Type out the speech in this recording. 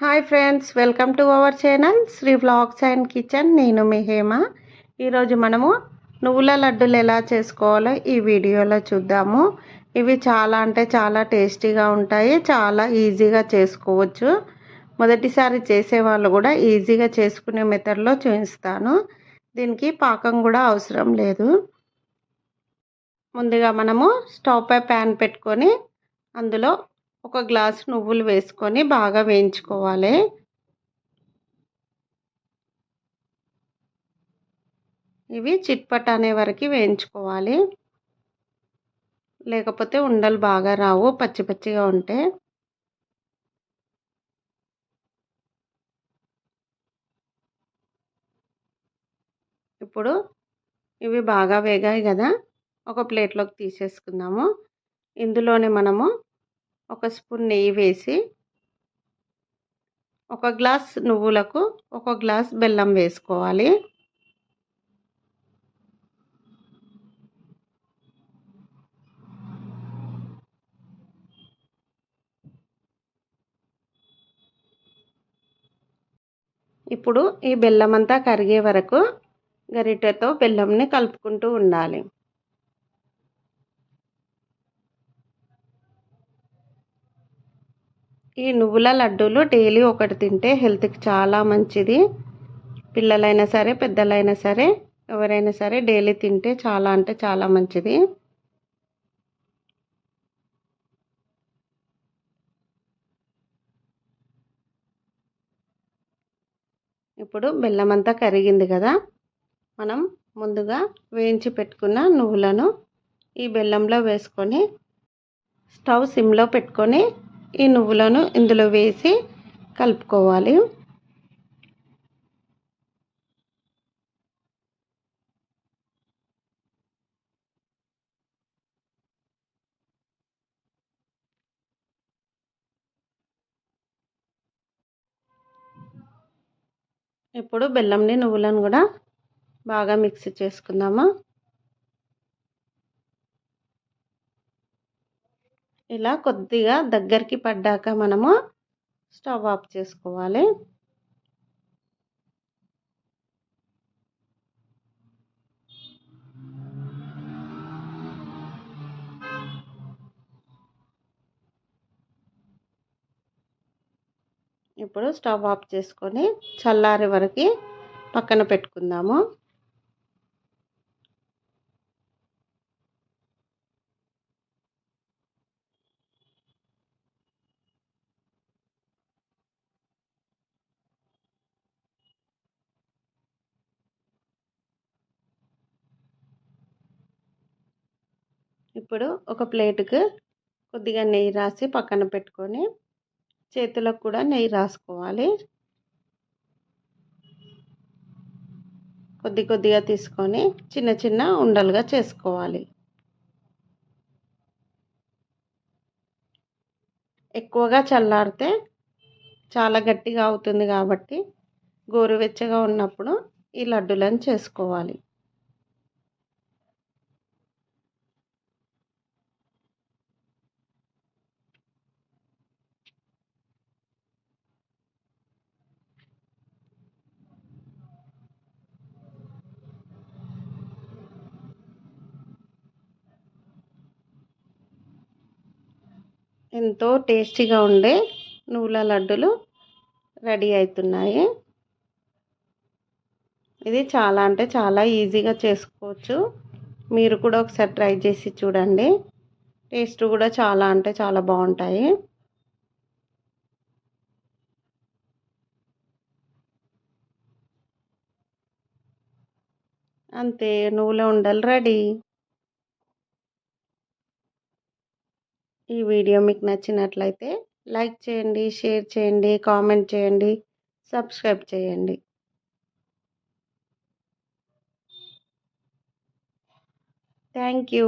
Hi friends welcome to our channel Sri vlogs and kitchen నేను మీ హేమ. ఈరోజు మనము నువ్వుల లడ్డూలు ఎలా చేసుకోవాలో ఈ వీడియోలో చూద్దాము. ఇవి చాలా అంటే చాలా టేస్టీగా ఉంటాయి చాలా ఈజీగా చేసుకోవచ్చు. మొదటిసారి చేసే వాళ్ళు కూడా ఈజీగా చేసుకునే మెథడ్లో చూపిస్తాను. దీనికి పాకం కూడా అవసరం లేదు. ముందుగా మనము స్టవ్ పై ప్యాన్ పెట్టుకొని అందులో ఒక గ్లాస్ నువ్వులు వేసుకొని బాగా వేయించుకోవాలి. ఇవి చిట్పట్ అనే వరకు వేయించుకోవాలి. లేకపోతే ఉండలు బాగా రావు పచ్చి పచ్చిగా ఉంటే. ఇప్పుడు ఇవి బాగా వేగాయి కదా ఒక ప్లేట్లోకి తీసేసుకుందాము. ఇందులోనే మనము ఒక స్పూన్ నెయ్యి వేసి ఒక గ్లాస్ నువ్వులకు ఒక గ్లాస్ బెల్లం వేసుకోవాలి. ఇప్పుడు ఈ బెల్లం అంతా కరిగే వరకు గరిటెతో బెల్లంని కలుపుకుంటూ ఉండాలి. ఈ నువ్వుల లడ్డూలు డైలీ ఒకటి తింటే హెల్త్కి చాలా మంచిది. పిల్లలైనా సరే పెద్దలైనా సరే ఎవరైనా సరే డైలీ తింటే చాలా అంటే చాలా మంచిది. ఇప్పుడు బెల్లం అంతా కరిగింది కదా మనం ముందుగా వేయించి పెట్టుకున్న నువ్వులను ఈ బెల్లంలో వేసుకొని స్టవ్ సిమ్లో పెట్టుకొని ఈ నువ్వులను ఇందులో వేసి కలుపుకోవాలి. ఇప్పుడు బెల్లంని నువ్వులను కూడా బాగా మిక్స్ చేసుకుందాము? ఇలా కొద్దిగా దగ్గరికి పడ్డాక మనము స్టవ్ ఆఫ్ చేసుకోవాలి. ఇప్పుడు స్టవ్ ఆఫ్ చేసుకొని చల్లారే వరకు పక్కన పెట్టుకుందాము. ఇప్పుడు ఒక ప్లేటుకు కొద్దిగా నెయ్యి రాసి పక్కన పెట్టుకొని చేతులకు కూడా నెయ్యి రాసుకోవాలి. కొద్ది కొద్దిగా తీసుకొని చిన్న చిన్న ఉండలుగా చేసుకోవాలి. ఎక్కువగా చల్లారితే చాలా గట్టిగా అవుతుంది కాబట్టి గోరువెచ్చగా ఉన్నప్పుడు ఈ లడ్డులను చేసుకోవాలి. ఎంతో టేస్టీగా ఉండే నువ్వుల లడ్డులు రెడీ అవుతున్నాయి. ఇది చాలా అంటే చాలా ఈజీగా చేసుకోవచ్చు. మీరు కూడా ఒకసారి ట్రై చేసి చూడండి. టేస్ట్ కూడా చాలా అంటే చాలా బాగుంటాయి. అంతే నువ్వుల ఉండలు రెడీ. ఈ వీడియో మీకు నచ్చినట్లయితే లైక్ చేయండి షేర్ చేయండి కామెంట్ చేయండి సబ్స్క్రైబ్ చేయండి. Thank you.